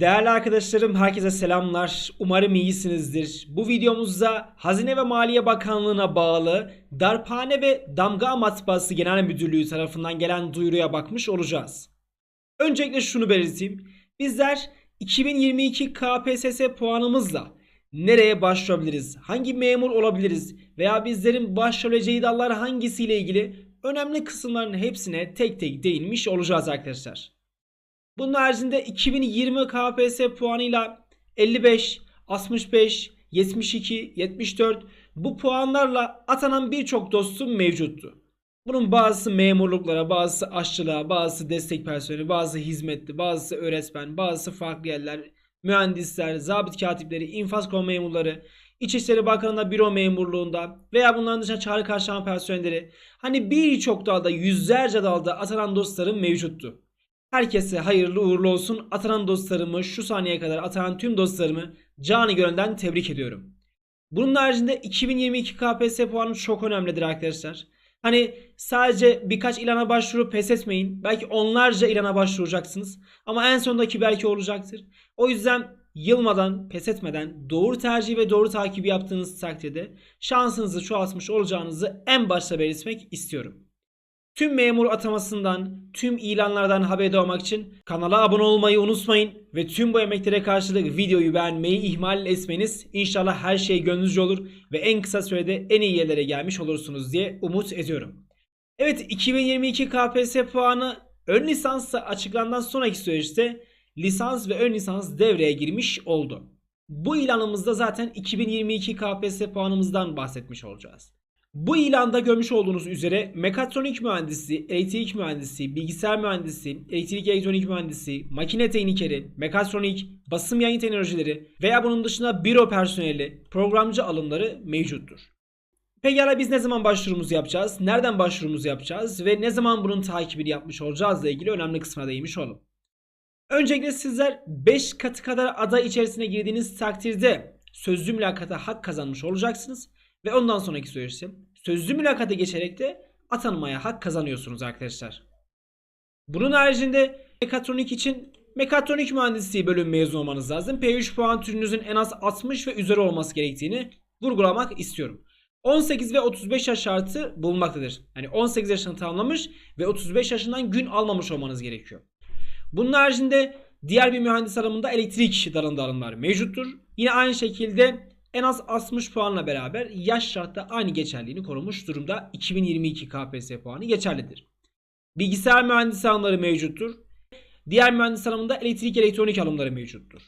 Değerli arkadaşlarım herkese selamlar. Umarım iyisinizdir. Bu videomuzda Hazine ve Maliye Bakanlığı'na bağlı Darphane ve Damga Matbaası Genel Müdürlüğü tarafından gelen duyuruya bakmış olacağız. Öncelikle şunu belirteyim. Bizler 2022 KPSS puanımızla nereye başvurabiliriz? Hangi memur olabiliriz? Veya bizlerin başvurabileceği dallar hangisiyle ilgili önemli kısımların hepsine tek tek değinmiş olacağız arkadaşlar. Bunun haricinde 2020 KPSS puanıyla 55, 65, 72, 74 bu puanlarla atanan birçok dostum mevcuttu. Bunun bazısı memurluklara, bazısı aşçılığa, bazısı destek personeli, bazısı hizmetli, bazısı öğretmen, bazısı farklı yerler, mühendisler, zabit katipleri, infaz kol memurları, İçişleri Bakanlığı'nda büro memurluğunda veya bunların dışında çağrı karşılama personelleri hani birçok dalda yüzlerce dalda atanan dostlarım mevcuttu. Herkese hayırlı uğurlu olsun. Atanan dostlarımı şu saniyeye kadar atanan tüm dostlarımı canı gönülden tebrik ediyorum. Bunun haricinde 2022 KPSS puanı çok önemlidir arkadaşlar. Hani sadece birkaç ilana başvurup pes etmeyin. Belki onlarca ilana başvuracaksınız. Ama en sondaki belki olacaktır. O yüzden yılmadan, pes etmeden doğru tercih ve doğru takibi yaptığınız takdirde şansınızı çoğaltmış olacağınızı en başta belirtmek istiyorum. Tüm memur atamasından, tüm ilanlardan haberdar olmak için kanala abone olmayı unutmayın ve tüm bu emeklere karşılık videoyu beğenmeyi ihmal etmeniz inşallah her şey gönlünüzce olur ve en kısa sürede en iyi yerlere gelmiş olursunuz diye umut ediyorum. Evet 2022 KPSS puanı ön lisansa açıklandan sonraki süreçte lisans ve ön lisans devreye girmiş oldu. Bu ilanımızda zaten 2022 KPSS puanımızdan bahsetmiş olacağız. Bu ilanda görmüş olduğunuz üzere mekatronik mühendisi, elektrik mühendisi, bilgisayar mühendisi, elektrik elektronik mühendisi, makine teknikeri, mekatronik, basım yayın teknolojileri veya bunun dışında büro personeli, programcı alımları mevcuttur. Pekala biz ne zaman başvurumuzu yapacağız? Nereden başvurumuzu yapacağız? Ve ne zaman bunun takibini yapmış olacağızla ilgili önemli kısma değinmiş olalım. Öncelikle sizler 5 katı kadar aday içerisine girdiğiniz takdirde sözlü mülakata hak kazanmış olacaksınız. Ve ondan sonraki süreçte sözlü mülakata geçerek de atanmaya hak kazanıyorsunuz arkadaşlar. Bunun haricinde mekatronik için mekatronik mühendisliği bölüm mezun olmanız lazım. P3 puan türünüzün en az 60 ve üzeri olması gerektiğini vurgulamak istiyorum. 18 ve 35 yaş şartı bulunmaktadır. Yani 18 yaşını tamamlamış ve 35 yaşından gün almamış olmanız gerekiyor. Bunun haricinde diğer bir mühendis alımında elektrik dalında alımlar mevcuttur. Yine aynı şekilde en az 60 puanla beraber yaş şartta aynı geçerliğini korumuş durumda 2022 KPSS puanı geçerlidir. Bilgisayar mühendisi alımları mevcuttur. Diğer mühendis alımında elektrik elektronik alımları mevcuttur.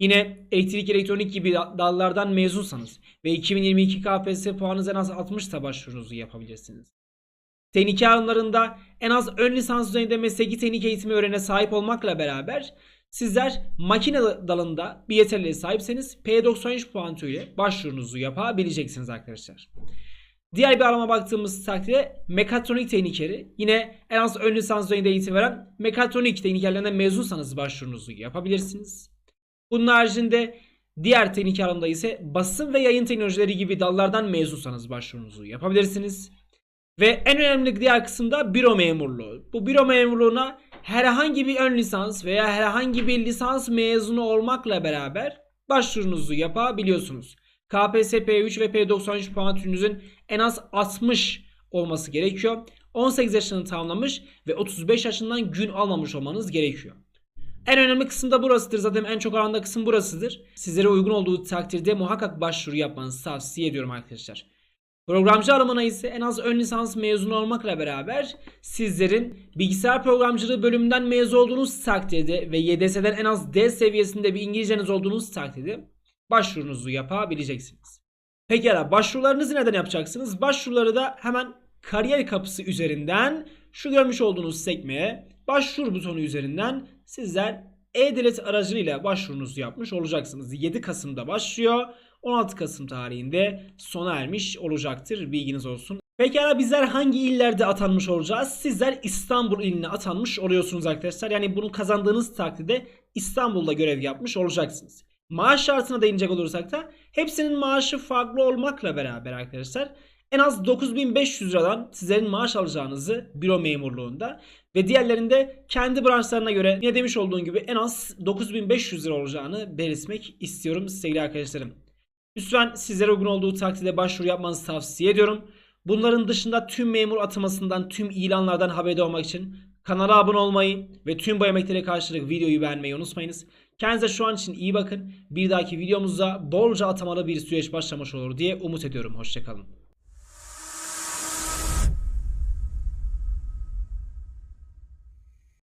Yine elektrik elektronik gibi dallardan mezunsanız ve 2022 KPSS puanınız en az 60 ise başvurunuzu yapabilirsiniz. Tehnike alımlarında en az ön lisans düzeyinde mesleki teknik eğitimi öğrenene sahip olmakla beraber Sizler makine dalında bir yeterliliğe sahipseniz P93 puan ile başvurunuzu yapabileceksiniz arkadaşlar. Diğer bir alama baktığımız takdirde mekatronik teknikeri yine en az ön lisans düzeyinde eğitim veren mekatronik teknikerlerinden mezunsanız başvurunuzu yapabilirsiniz. Bunun haricinde diğer teknik alanında ise basın ve yayın teknolojileri gibi dallardan mezunsanız başvurunuzu yapabilirsiniz. Ve en önemli diğer kısımda büro memurluğu. Bu büro memurluğuna herhangi bir ön lisans veya herhangi bir lisans mezunu olmakla beraber başvurunuzu yapabiliyorsunuz. KPSS P3 ve P93 puan türünüzün en az 60 olması gerekiyor. 18 yaşını tamamlamış ve 35 yaşından gün almamış olmanız gerekiyor. En önemli kısım da burasıdır. Zaten en çok alanda kısım burasıdır. Sizlere uygun olduğu takdirde muhakkak başvuru yapmanızı tavsiye ediyorum arkadaşlar. Programcı alımına ise en az ön lisans mezunu olmakla beraber sizlerin bilgisayar programcılığı bölümünden mezun olduğunuz takdirde ve YDS'den en az D seviyesinde bir İngilizceniz olduğunuz takdirde başvurunuzu yapabileceksiniz. Pekala başvurularınızı neden yapacaksınız? Başvuruları da hemen kariyer kapısı üzerinden şu görmüş olduğunuz sekmeye başvur butonu üzerinden sizler e-devlet aracılığıyla başvurunuzu yapmış olacaksınız. 7 Kasım'da başlıyor. 16 Kasım tarihinde sona ermiş olacaktır. Bilginiz olsun. Pekala bizler hangi illerde atanmış olacağız? Sizler İstanbul iline atanmış oluyorsunuz arkadaşlar. Yani bunu kazandığınız takdirde İstanbul'da görev yapmış olacaksınız. Maaş şartına değinecek olursak da hepsinin maaşı farklı olmakla beraber arkadaşlar En az 9500 liradan sizlerin maaş alacağınızı büro memurluğunda ve diğerlerinde kendi branşlarına göre yine demiş olduğum gibi en az 9500 lira olacağını belirtmek istiyorum sevgili arkadaşlarım. Lütfen sizlere uygun olduğu takdirde başvuru yapmanızı tavsiye ediyorum. Bunların dışında tüm memur atamasından, tüm ilanlardan haberdar olmak için kanala abone olmayı ve tüm bu emeklere karşılık videoyu beğenmeyi unutmayınız. Kendinize şu an için iyi bakın. Bir dahaki videomuzda bolca atamalı bir süreç başlamış olur diye umut ediyorum. Hoşçakalın.